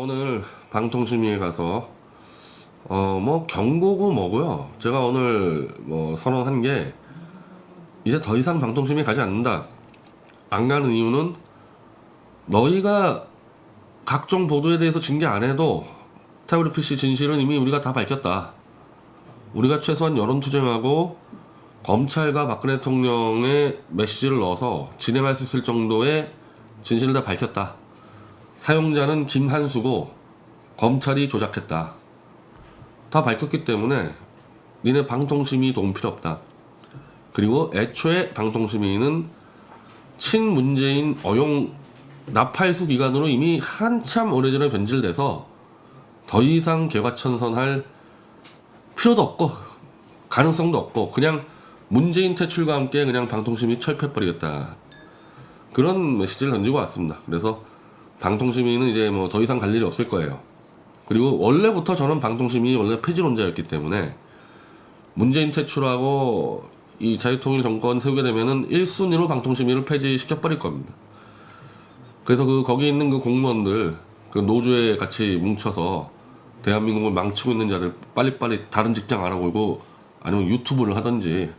오늘 방통심의에 가서 어 뭐 경고고 뭐고요. 제가 오늘 뭐 선언한 게 이제 더 이상 방통심의에 가지 않는다. 안 가는 이유는 너희가 각종 보도에 대해서 징계 안 해도 태블릿 PC 진실은 이미 우리가 다 밝혔다. 우리가 최소한 여론 투쟁하고 검찰과 박근혜 대통령의 메시지를 넣어서 진행할 수 있을 정도의 진실을 다 밝혔다. 사용자는 김한수고 검찰이 조작했다. 다 밝혔기 때문에 니네 방통심의 도움 필요 없다. 그리고 애초에 방통심의는 친문재인 어용 나팔수 기간으로 이미 한참 오래전에 변질돼서 더 이상 개과천선할 필요도 없고 가능성도 없고 그냥 문재인 퇴출과 함께 그냥 방통심이 철폐버리겠다. 그런 메시지를 던지고 왔습니다. 그래서 방통심의는 이제 뭐 더 이상 갈 일이 없을 거예요. 그리고 원래부터 저는 방통심이 원래 폐지론자였기 때문에 문재인 퇴출하고 이 자유통일 정권 세우게 되면은 1순위로 방통심의를 폐지시켜 버릴 겁니다. 그래서 그 거기 있는 그 공무원들 그 노조에 같이 뭉쳐서 대한민국을 망치고 있는 자들 빨리빨리 다른 직장 알아보고 아니면 유튜브를 하든지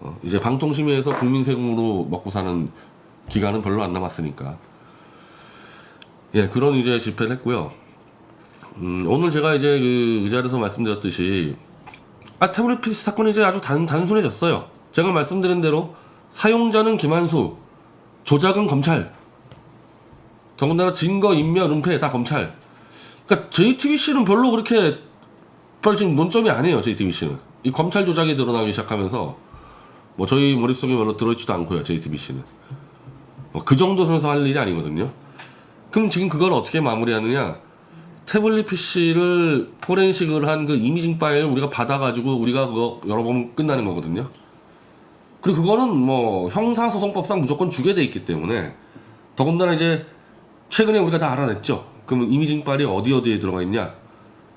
어, 이제 방통심의에서 국민 세금으로 먹고 사는 기간은 별로 안 남았으니까 예, 그런 이제 집회를 했고요. 음, 오늘 제가 이제 그 의자에서 말씀드렸듯이 아 태블릿 PC 사건이 이제 아주 단, 단순해졌어요. 제가 말씀드린 대로 사용자는 김한수, 조작은 검찰, 더군다나 증거 인멸 은폐 다 검찰. 그러니까 JTBC는 별로 그렇게 별 지금 논점이 아니에요. JTBC는 이 검찰 조작이 드러나기 시작하면서 뭐 저희 머릿속에 별로 들어있지도 않고요. JTBC는 뭐 그 정도 선에서 할 일이 아니거든요. 그럼 지금 그걸 어떻게 마무리하느냐? 태블릿 PC를 포렌식을 한 그 이미징 파일을 우리가 받아가지고 우리가 그거 열어보면 끝나는 거거든요. 그리고 그거는 뭐 형사소송법상 무조건 주게 돼 있기 때문에 더군다나 이제 최근에 우리가 다 알아냈죠. 그럼 이미징 파일이 어디 어디에 들어가 있냐?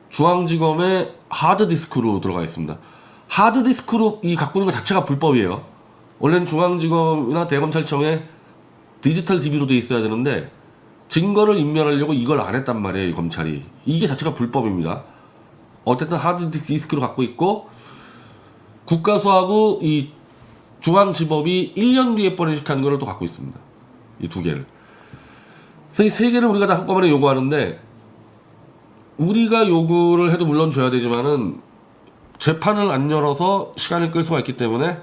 중앙지검의 하드디스크로 들어가 있습니다. 하드디스크로 이 갖고 있는 것 자체가 불법이에요. 원래는 중앙지검이나 대검찰청에 디지털 DB로 돼 있어야 되는데 증거를 인멸하려고 이걸 안 했단 말이에요, 이 검찰이. 이게 자체가 불법입니다. 어쨌든 하드 디스크로 갖고 있고 국가수하고 이 중앙지법이 1년 뒤에 포렌식하는 거를 또 갖고 있습니다. 이 두 개를. 그래서 이 세 개를 우리가 다 한꺼번에 요구하는데 우리가 요구를 해도 물론 줘야 되지만은 재판을 안 열어서 시간을 끌 수가 있기 때문에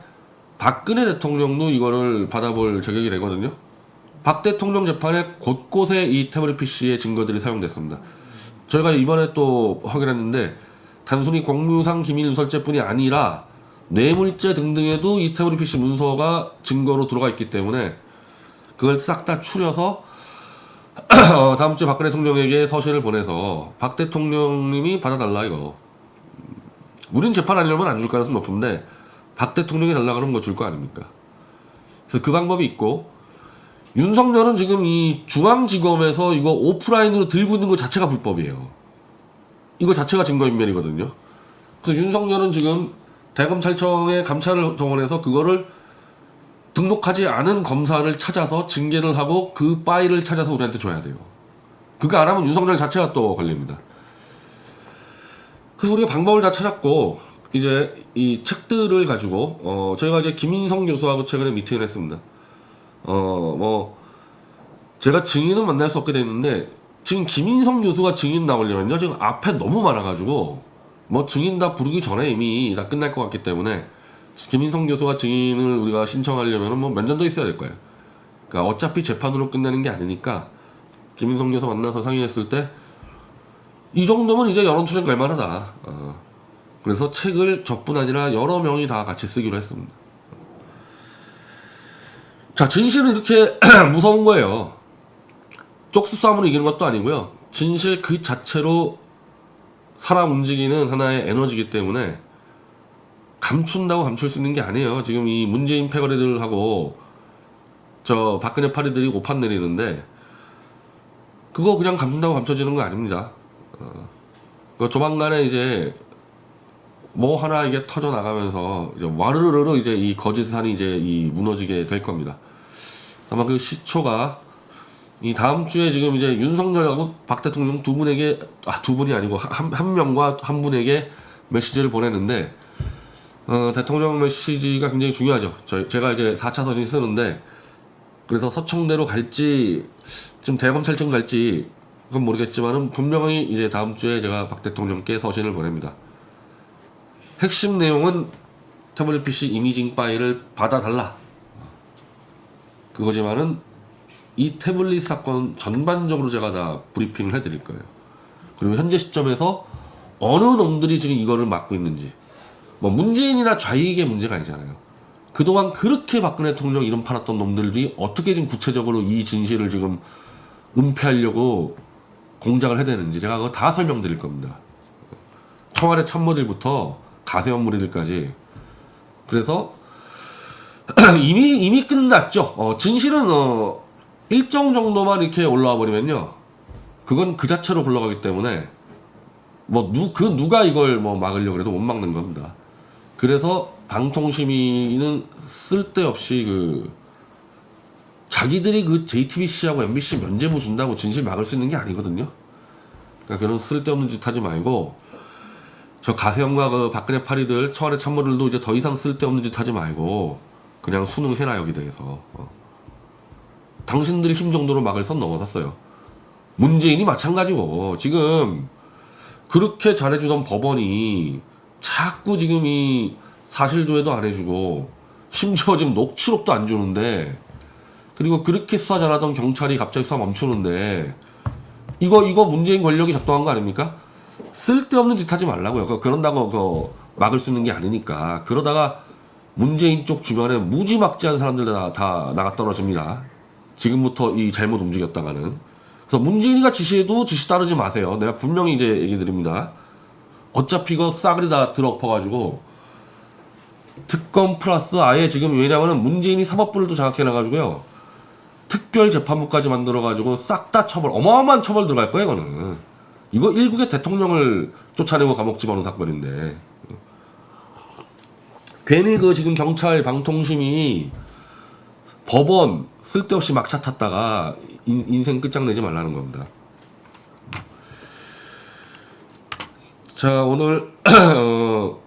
박근혜 대통령도 이거를 받아볼 자격이 되거든요. 박 대통령 재판에 곳곳에 이 태블릿 PC의 증거들이 사용됐습니다. 저희가 이번에 또 확인했는데 단순히 공무상 기밀 누설죄뿐이 아니라 뇌물죄 등등에도 이 태블릿 PC 문서가 증거로 들어가 있기 때문에 그걸 싹 다 추려서 어, 다음 주에 박근혜 대통령에게 서신을 보내서 박 대통령님이 받아달라 이거. 우린 재판 하려면 안 줄 가능성이 높은데 박 대통령이 달라 그러면 거 줄 거 아닙니까? 그래서 그 방법이 있고 윤석열은 지금 이 중앙지검에서 이거 오프라인으로 들고 있는 것 자체가 불법이에요. 이거 자체가 증거인멸이거든요. 그래서 윤석열은 지금 대검찰청에 감찰을 동원해서 그거를 등록하지 않은 검사를 찾아서 징계를 하고 그 파일을 찾아서 우리한테 줘야 돼요. 그거 안 하면 윤석열 자체가 또 걸립니다. 그래서 우리가 방법을 다 찾았고 이제 이 책들을 가지고 어 저희가 이제 김인성 교수하고 최근에 미팅을 했습니다. 어뭐 제가 증인은 만날 수 없게 됐는데 지금 김인성 교수가 증인 나오려면요 지금 앞에 너무 많아가지고 뭐 증인 다 부르기 전에 이미 다 끝날 것 같기 때문에 김인성 교수가 증인을 우리가 신청하려면 뭐더 있어야 될 거예요. 그러니까 어차피 재판으로 끝내는 게 아니니까 김인성 교수 만나서 상의했을 때 이 정도면 이제 여론 투쟁 갈 만하다. 어. 그래서 책을 저뿐 아니라 여러 명이 다 같이 쓰기로 했습니다. 자, 진실은 이렇게 무서운 거예요. 쪽수 싸움으로 이기는 것도 아니고요. 진실 그 자체로 사람 움직이는 하나의 에너지이기 때문에 감춘다고 감출 수 있는 게 아니에요. 지금 이 문재인 패거리들하고 저 박근혜 파리들이 오판 내리는데 그거 그냥 감춘다고 감춰지는 거 아닙니다. 어, 그 조만간에 이제 뭐 하나 이게 터져 나가면서 이제 와르르르 이제 이 거짓 산이 이제 이 무너지게 될 겁니다. 아마 그 시초가 이 다음 주에 지금 이제 윤석열하고 박 대통령 두 분에게 아 두 분이 아니고 한, 한 명과 한 분에게 메시지를 보냈는데 어, 대통령 메시지가 굉장히 중요하죠. 저, 제가 이제 4차 서신 쓰는데 그래서 서청대로 갈지 좀 대검찰청 갈지 그건 모르겠지만은 분명히 이제 다음 주에 제가 박 대통령께 서신을 보냅니다. 핵심 내용은 태블릿 PC 이미징 파일을 받아달라. 그거지만은 이 태블릿 사건 전반적으로 제가 다 브리핑을 해드릴 거예요. 그리고 현재 시점에서 어느 놈들이 지금 이거를 막고 있는지 뭐 문재인이나 좌익의 문제가 아니잖아요. 그동안 그렇게 박근혜 대통령 이름 팔았던 놈들이 어떻게 지금 구체적으로 이 진실을 지금 은폐하려고 공작을 해대는지 제가 그거 다 설명드릴 겁니다. 청와대 참모들부터 가세현 무리들까지 그래서 이미 이미 끝났죠. 어, 진실은 어, 일정 정도만 이렇게 올라와 버리면요, 그건 그 자체로 굴러가기 때문에 뭐 누 그 누가 이걸 뭐 막으려고 해도 못 막는 겁니다. 그래서 방통심의는 쓸데없이 그 자기들이 그 JTBC하고 MBC 면제부 준다고 진실 막을 수 있는 게 아니거든요. 그러니까 그런 쓸데없는 짓 하지 말고 저 가세형과 그 박근혜 파리들 청와대 참모들도 이제 더 이상 쓸데없는 짓 하지 말고 그냥 수능 해라 여기 대해서 어. 당신들이 힘 정도로 막을 선 넘어섰어요. 문재인이 마찬가지고 지금 그렇게 잘해주던 법원이 자꾸 지금 이 사실조회도 안 해주고 심지어 지금 녹취록도 안 주는데 그리고 그렇게 수사 잘하던 경찰이 갑자기 수사 멈추는데 이거 이거 문재인 권력이 작동한 거 아닙니까? 쓸데없는 짓 하지 말라고요. 그- 그런다고 그 막을 수 있는 게 아니니까 그러다가 문재인 쪽 주변에 무지막지한 사람들 다, 다 나가 떨어집니다. 지금부터 이 잘못 움직였다가는 그래서 문재인이가 지시해도 지시 따르지 마세요. 내가 분명히 이제 얘기 드립니다. 어차피 이거 싸그리 다 들어엎어가지고 특검 플러스 아예 지금 왜냐면은 문재인이 사법부를 또 장악해놔가지고요. 특별 재판부까지 만들어가지고 싹 다 처벌 어마어마한 처벌 들어갈 거예요 이거는 이거 일국의 대통령을 쫓아내고 감옥 집어넣은 사건인데 괜히 그 지금 경찰 방통심이 법원 쓸데없이 막차 탔다가 인, 인생 끝장내지 말라는 겁니다. 자 오늘 어,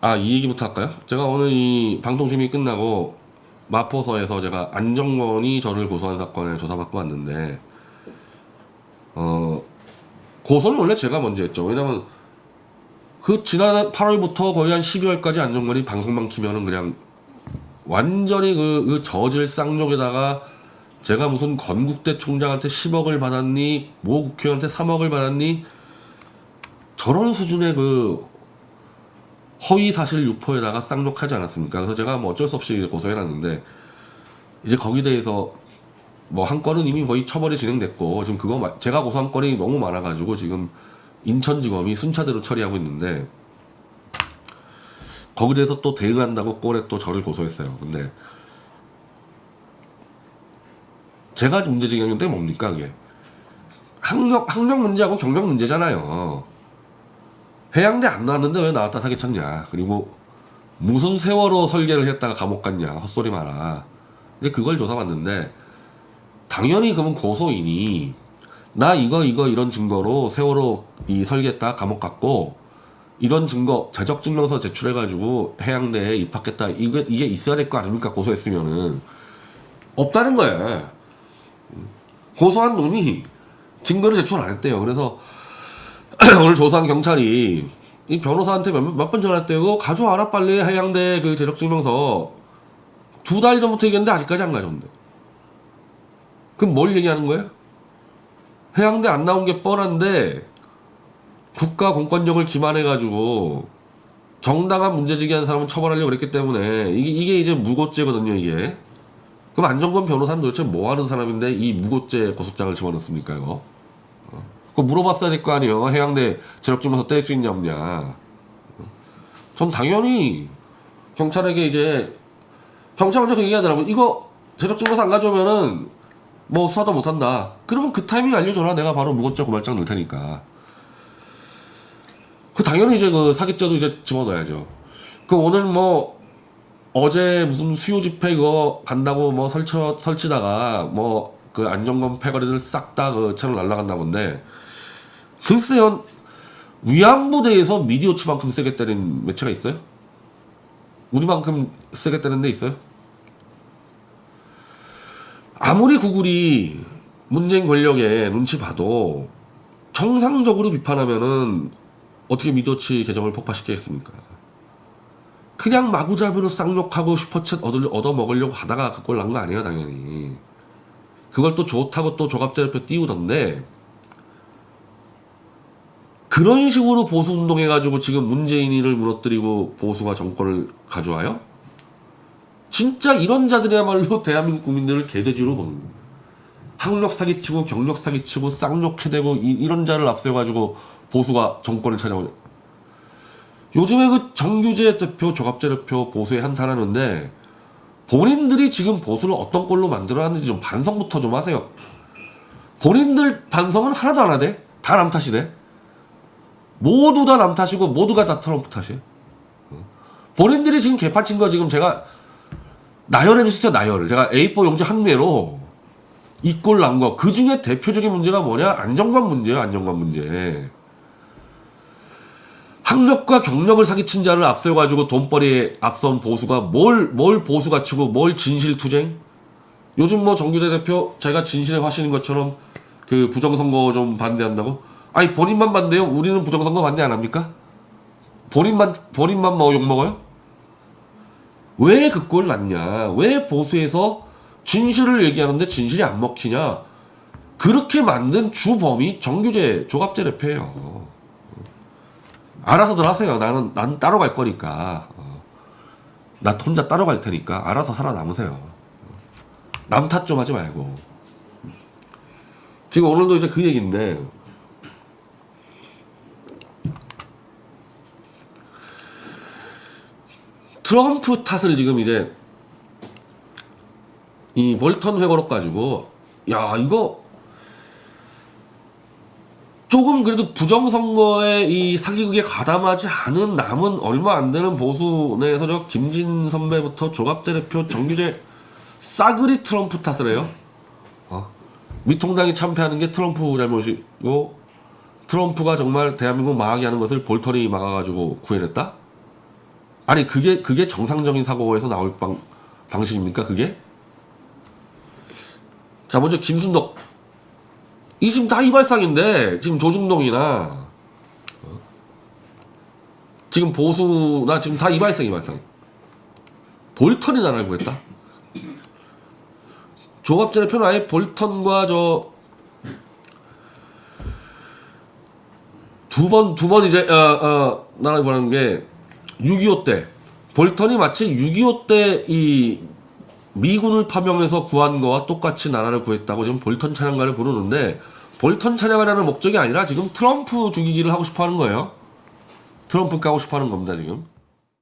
아이 얘기부터 할까요? 제가 오늘 이 방통심이 끝나고 마포서에서 제가 안정권이 저를 고소한 사건을 조사받고 왔는데 어 고소는 원래 제가 먼저 했죠. 왜냐면 그 지난 8월부터 거의 한 12월까지 안정권이 방송만 키면은 그냥 완전히 그, 그 저질 쌍욕에다가 제가 무슨 건국대 총장한테 10억을 받았니 모 국회의원한테 3억을 받았니 저런 수준의 그 허위 사실 유포에다가 쌍욕하지 않았습니까? 그래서 제가 뭐 어쩔 수 없이 고소해놨는데 이제 거기에 대해서 뭐 한 건은 이미 거의 처벌이 진행됐고 지금 그거 마- 제가 고소한 건이 너무 많아가지고 지금 인천지검이 순차대로 처리하고 있는데 거기에 대해서 또 대응한다고 꼴에 또 저를 고소했어요. 근데 제가 게 뭡니까 그게 학력 학력 문제하고 경력 문제잖아요. 해양대 안 나왔는데 왜 나왔다 사기쳤냐. 그리고 무슨 세월호 설계를 했다가 감옥 갔냐. 헛소리 마라. 근데 그걸 조사받는데 당연히 그러면 고소인이 나 이거 이거 이런 증거로 세월호 이 설계했다 감옥 갔고 이런 증거 재적 증명서 제출해 가지고 해양대에 입학했다 이게 이게 있어야 될 거 아닙니까 고소했으면은 없다는 거예요. 고소한 놈이 증거를 제출 안 했대요. 그래서 오늘 조사한 경찰이 이 변호사한테 몇번 전화했대고 가져와라 빨리 해양대 그 재력 증명서 두 달 전부터 얘기했는데 아직까지 안 가져온대. 그럼 뭘 얘기하는 거예요? 해양대 안 나온 게 뻔한데 국가 공권력을 기만해가지고 정당한 문제제기한 사람은 처벌하려고 그랬기 때문에 이게, 이게 이제 무고죄거든요 이게. 그럼 안정권 변호사는 도대체 뭐 하는 사람인데 이 무고죄 고소장을 집어넣습니까 이거? 어. 그거 물어봤어야 될 거 아니에요. 해양대 재력증명서 뗄 수 있냐 없냐. 어. 전 당연히 경찰에게 이제 경찰 먼저 그 얘기하더라고. 이거 재력증명서 안 가져오면은 뭐 수사도 못한다. 그러면 그 타이밍 알려줘라. 내가 바로 무고죄 고발장 넣을 테니까 그 당연히 이제 그 사기죄도 이제 집어넣어야죠. 그 오늘 뭐 어제 무슨 수요 집회 그거 간다고 뭐 설치 설치다가 뭐 그 안정권 패거리들 싹 다 그 채널 날라간다 본데 글쎄요 위안부대에서 미디어 추만큼 세게 때린 매체가 있어요? 우리만큼 세게 때리는 데 있어요? 아무리 구글이 문재인 권력의 눈치 봐도 정상적으로 비판하면은 어떻게 미디어치 계정을 폭파시키겠습니까? 그냥 마구잡이로 쌍욕하고 슈퍼챗 얻을, 얻어 먹으려고 하다가 그꼴 난 거 아니에요 당연히 그걸 또 좋다고 또 조갑제표 띄우던데 그런 식으로 보수 운동해가지고 지금 문재인이를 무너뜨리고 보수가 정권을 가져와요? 진짜 이런 자들이야말로 대한민국 국민들을 개돼지로 보는 거예요. 학력 사기치고 경력 사기치고 쌍욕해대고 이, 이런 자를 앞세워가지고 보수가 정권을 찾아오냐. 요즘에 그 정규재 대표, 조갑재 대표 보수에 한탄하는데 본인들이 지금 보수를 어떤 꼴로 만들어놨는지 좀 반성부터 좀 하세요. 본인들 반성은 하나도 안 하대. 다 남 탓이대. 모두 다 남 탓이고 모두가 다 트럼프 탓이에요. 어. 본인들이 지금 개파친 거 지금 제가 나열해 주셨어요 나열을. 제가 A4 용지 한 매로 이꼴 난 거. 그 중에 대표적인 문제가 뭐냐? 안정감 문제예요 안정감 문제. 학력과 경력을 사기친 자를 앞세워가지고 돈벌이에 앞선 보수가 뭘, 뭘 보수 가 치고 뭘 진실투쟁? 요즘 뭐 정규대 대표 제가 진실의 화신인 것처럼 그 부정선거 좀 반대한다고? 아니 본인만 반대요? 우리는 부정선거 반대 안 합니까? 본인만, 본인만 뭐 욕먹어요? 왜 그 꼴 났냐? 왜 보수에서 진실을 얘기하는데 진실이 안 먹히냐? 그렇게 만든 주범이 정규재 조갑재 대표예요. 알아서들 하세요. 나는 난 따로 갈 거니까. 어. 나 혼자 따로 갈 테니까 알아서 살아남으세요. 남 탓 좀 하지 말고. 지금 오늘도 이제 그 얘기인데 트럼프 탓을 지금 이제 이 볼턴 회고록 가지고 야 이거 조금 그래도 부정선거에 이 사기극에 가담하지 않은 남은 얼마 안 되는 보수 내에서 저 김진 선배부터 조갑재 대표 정규재 싸그리 트럼프 탓을 해요. 어? 미통당이 참패하는 게 트럼프 잘못이고 트럼프가 정말 대한민국 망하게 하는 것을 볼턴이 막아가지고 구해냈다? 아니 그게 그게 정상적인 사고에서 나올 방, 방식입니까 그게? 자 먼저 김순덕 이 지금 다 이발상인데 지금 조중동이나 어? 지금 보수나 지금 다 이발상 이발상. 볼턴이 나라를 구했다? 조갑재 대표는 아예 볼턴과 저 두 번 두 번 이제 어, 어, 나라를 구하는 게 6.25 때 볼턴이 마치 6.25때이 미군을 파병해서 구한 거와 똑같이 나라를 구했다고 지금 볼턴 찬양가를 부르는데 볼턴 찬양을 하는 목적이 아니라 지금 트럼프 죽이기를 하고 싶어 하는 거예요. 트럼프 까고 싶어 하는 겁니다, 지금.